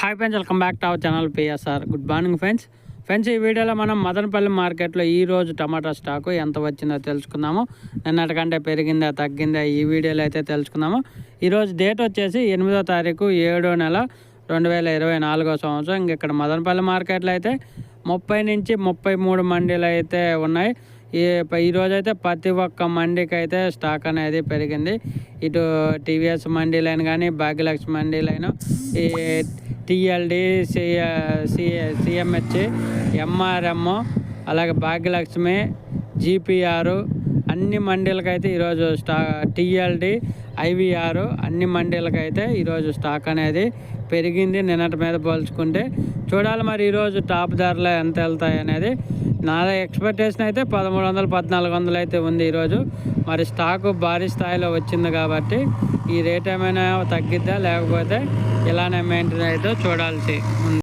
Hi friends welcome back to our channel PSR good morning friends friends ఈ వీడియోలో మనం మదనపల్లి మార్కెట్లో ఈరోజు టమాటా స్టాకు ఎంత వచ్చిందో తెలుసుకుందాము. నిన్నటికంటే పెరిగిందా తగ్గిందా ఈ వీడియోలో అయితే తెలుసుకుందాము. ఈరోజు డేట్ వచ్చేసి ఎనిమిదో తారీఖు ఏడో నెల రెండు వేల ఇరవై నాలుగో సంవత్సరం. ఇంక ఇక్కడ మదనపల్లి మార్కెట్లో అయితే ముప్పై నుంచి ముప్పై మూడు మండీలు అయితే ఉన్నాయి. ఈరోజు అయితే ప్రతి ఒక్క మండీకి అయితే స్టాక్ అనేది పెరిగింది. ఇటు టీవీఎస్ మండీలైన కానీ భాగ్యలక్ష్మి మండీలైన ఈ టిఎల్డి సిఎంహెచ్ ఎంఆర్ఎం అలాగే భాగ్యలక్ష్మి జీపీఆర్ అన్ని మండీలకైతే ఈరోజు స్టా టీఎల్డి ఐవీఆర్ అన్ని మండీలకైతే ఈరోజు స్టాక్ అనేది పెరిగింది. నిన్నటి మీద పోల్చుకుంటే చూడాలి మరి ఈరోజు టాప్ ధరలు ఎంత వెళ్తాయి అనేది. నా ఎక్స్పెక్టేషన్ అయితే పదమూడు వందలు పద్నాలుగు వందలు అయితే ఉంది ఈరోజు. మరి స్టాకు భారీ స్థాయిలో వచ్చింది కాబట్టి ఈ రేట్ ఏమైనా తగ్గిద్దా లేకపోతే ఇలానే మెయింటైన్ అయితే చూడాల్సి ఉంది.